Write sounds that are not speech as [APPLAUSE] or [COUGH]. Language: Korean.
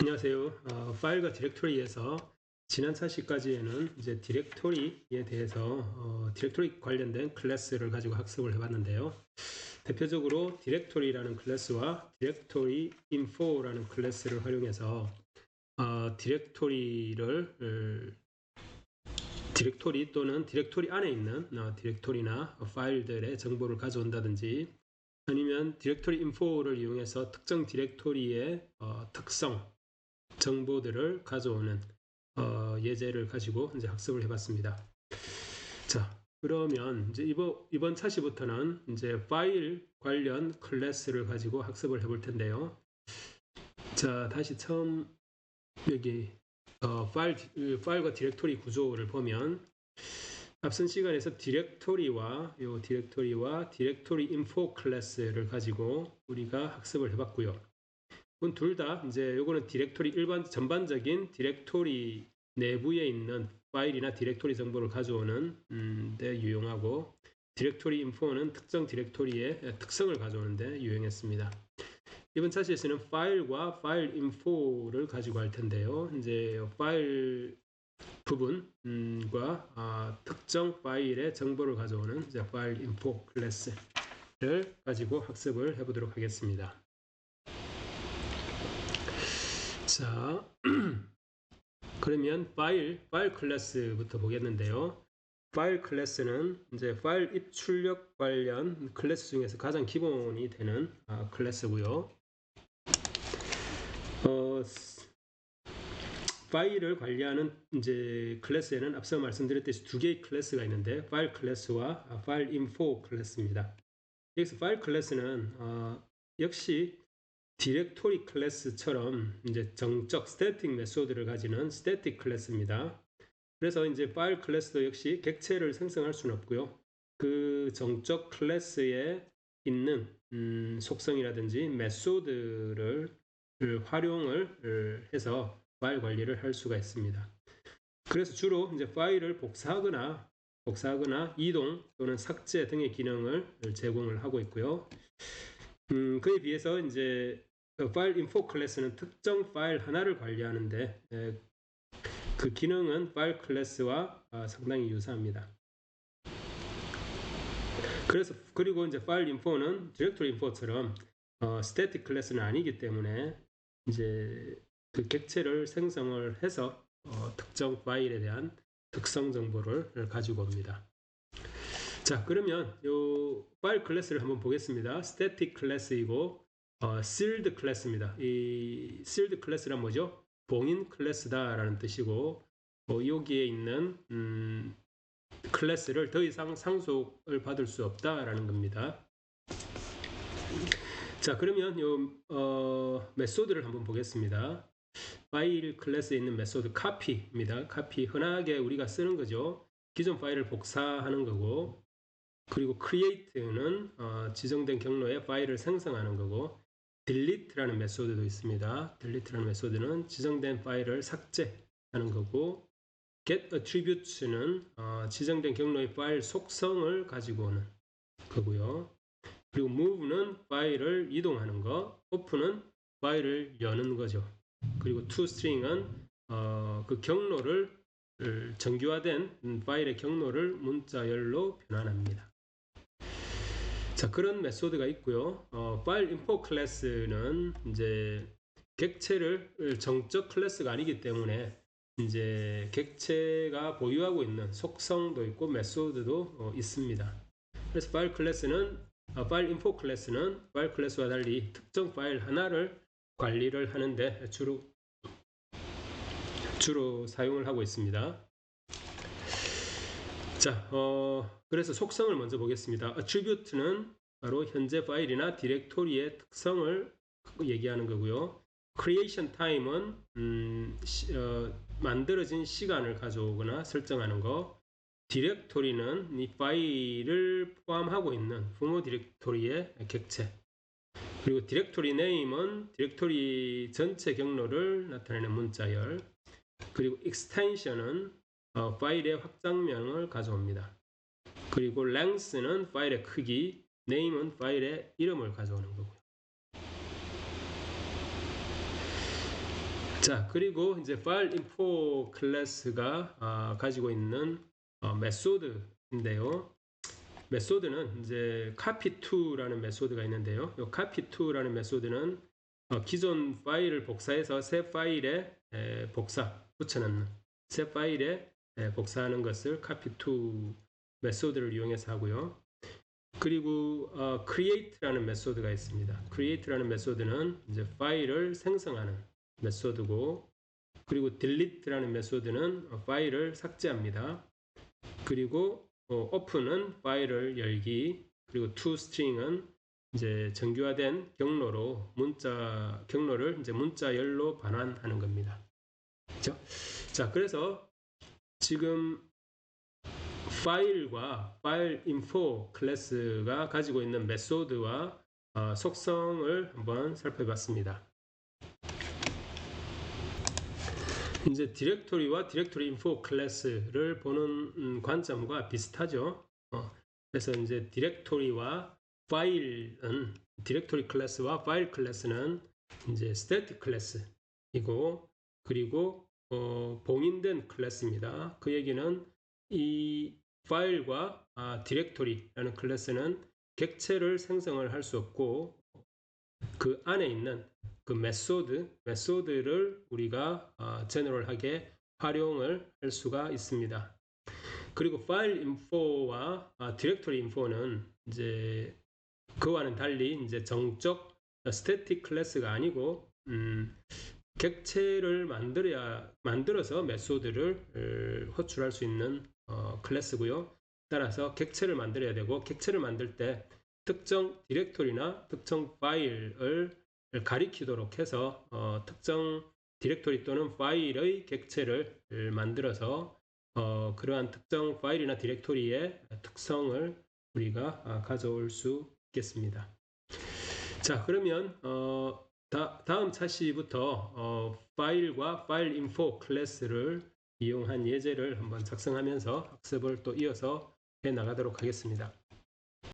안녕하세요. 어, 파일과 디렉토리에서 지난 차시까지에는 이제 디렉토리에 대해서 어, 디렉토리 관련된 클래스를 가지고 학습을 해봤는데요. 대표적으로 디렉토리라는 클래스와 디렉토리 인포라는 클래스를 활용해서 어, 디렉토리를 어, 디렉토리 또는 디렉토리 안에 있는 어, 디렉토리나 파일들의 정보를 가져온다든지 아니면 디렉토리 인포를 이용해서 특정 디렉토리의 어, 특성 정보들을 가져오는 어, 예제를 가지고 이제 학습을 해봤습니다. 자, 그러면 이제 이번 이번 차시부터는 이제 파일 관련 클래스를 가지고 학습을 해볼 텐데요. 자, 다시 처음 여기 어, 파일 파일과 디렉토리 구조를 보면 앞선 시간에서 디렉토리와 요 디렉토리와 디렉토리 인포 클래스를 가지고 우리가 학습을 해봤고요. 이건 둘 다 이제 요거는 디렉토리 일반 전반적인 디렉토리 내부에 있는 파일이나 디렉토리 정보를 가져오는 음, 데 유용하고 디렉토리 인포는 특정 디렉토리의 특성을 가져오는데 유용했습니다. 이번 차시에서는 파일과 파일 인포를 가지고 할 텐데요. 이제 파일 부분과 아, 특정 파일의 정보를 가져오는 파일 인포 클래스를 가지고 학습을 해보도록 하겠습니다. 자, [CLEARS THROAT] 그러면 파일, 파일 클래스부터 보겠는데요. 파일 클래스는 이제 파일 입출력 관련 클래스 중에서 가장 기본이 되는 아, 클래스고요. 어, 파일을 관리하는 이제 클래스에는 앞서 말씀드렸듯이 두 개의 클래스가 있는데 파일 클래스와 아, 파일 인포 클래스입니다. 여기서 파일 클래스는 어, 역시 디렉토리 클래스처럼 이제 정적 스태틱 메소드를 가지는 스태틱 클래스입니다. 그래서 이제 파일 클래스도 역시 객체를 생성할 수는 없고요. 그 정적 클래스에 있는 음, 속성이라든지 메소드를 활용을 해서 파일 관리를 할 수가 있습니다. 그래서 주로 이제 파일을 복사하거나 복사하거나 이동 또는 삭제 등의 기능을 제공을 하고 있고요. 음, 그에 비해서 이제 그 파일 인포 클래스는 특정 파일 하나를 관리하는데 그 기능은 파일 클래스와 아, 상당히 유사합니다. 그래서 그리고 이제 파일 인포는 디렉토리 인포처럼 어, 스태틱 클래스는 아니기 때문에 이제 그 객체를 생성을 해서 어, 특정 파일에 대한 특성 정보를 가지고 옵니다. 자 그러면 요 파일 클래스를 한번 보겠습니다. 스태틱 클래스이고 어, sealed 클래스입니다. 이 sealed 클래스란 뭐죠? 봉인 클래스다라는 뜻이고 어, 여기에 있는 음, 클래스를 더 이상 상속을 받을 수 없다라는 겁니다. 자 그러면 요 어, 메소드를 한번 보겠습니다. 파일 클래스에 있는 메소드 copy입니다. copy 흔하게 우리가 쓰는 거죠. 기존 파일을 복사하는 거고 그리고 create는 어, 지정된 경로에 파일을 생성하는 거고 delete라는 메소드도 있습니다. delete라는 메소드는 지정된 파일을 삭제하는 거고 get attributes는 어, 지정된 경로의 파일 속성을 가지고 오는 거고요. 그리고 move는 파일을 이동하는 거, open은 파일을 여는 거죠. 그리고 toString은 어, 그 경로를 정규화된 파일의 경로를 문자열로 변환합니다. 자 그런 메소드가 있고요. 어, 파일 인포 클래스는 이제 객체를 정적 클래스가 아니기 때문에 이제 객체가 보유하고 있는 속성도 있고 메소드도 어, 있습니다. 그래서 파일 클래스는 어, 파일 인포 클래스는 파일 클래스와 달리 특정 파일 하나를 관리를 하는데 주로 주로 사용을 하고 있습니다. 자, 어, 그래서 속성을 먼저 보겠습니다. attribute는 바로 현재 파일이나 디렉토리의 특성을 얘기하는 거고요. creation time은 음, 시, 어, 만들어진 시간을 가져오거나 설정하는 거. 디렉토리는 이 파일을 포함하고 있는 부모 디렉토리의 객체. 그리고 디렉토리 네임은 디렉토리 전체 경로를 나타내는 문자열. 그리고 extension은 어, 파일의 확장명을 가져옵니다. 그리고 length는 파일의 크기, name은 파일의 이름을 가져오는 거고요. 자 그리고 이제 인포 클래스가 아, 가지고 있는 어, 메소드인데요. 메소드는 이제 copy2라는 메소드가 있는데요. 이 copy2라는 메소드는 어, 기존 파일을 복사해서 새 파일에 에, 복사 붙여넣는 새 파일에 에, 복사하는 것을 copy2 메소드를 이용해서 하고요. 그리고 어, create라는 메소드가 있습니다. create라는 메소드는 이제 파일을 생성하는 메소드고 그리고 delete라는 메소드는 어, 파일을 삭제합니다. 그리고 어, open은 파일을 열기 그리고 toString은 이제 정규화된 경로로 문자 경로를 이제 문자열로 반환하는 겁니다. 그렇죠? 자, 그래서 지금 파일과 파일 인포 클래스가 가지고 있는 메소드와 어, 속성을 한번 살펴봤습니다. 이제 디렉토리와 디렉토리 인포 클래스를 보는 음, 관점과 비슷하죠. 어, 그래서 이제 디렉토리와 파일은 디렉토리 클래스와 파일 클래스는 이제 스태틱 클래스이고 그리고 어, 봉인된 클래스입니다. 그 얘기는 이 파일과 아, 디렉토리라는 클래스는 객체를 생성을 할 수 없고 그 안에 있는 그 메소드, 메소드를 우리가 어, 제너럴하게 활용을 할 수가 있습니다. 그리고 파일 인포와 아, 디렉토리 인포는 이제 그와는 달리 이제 정적 스태틱 클래스가 아니고 음, 객체를 만들어야 만들어서 메소드를 호출할 수 있는 어, 클래스고요. 따라서 객체를 만들어야 되고 객체를 만들 때 특정 디렉토리나 특정 파일을 가리키도록 해서 어, 특정 디렉토리 또는 파일의 객체를 만들어서 어, 그러한 특정 파일이나 디렉토리의 특성을 우리가 아, 가져올 수 있겠습니다. 자 그러면 어, 다, 다 음 차시부터 어, 파일과 파일 인포 클래스를 이용한 예제를 한번 작성하면서 학습을 또 이어서 해 나가도록 하겠습니다.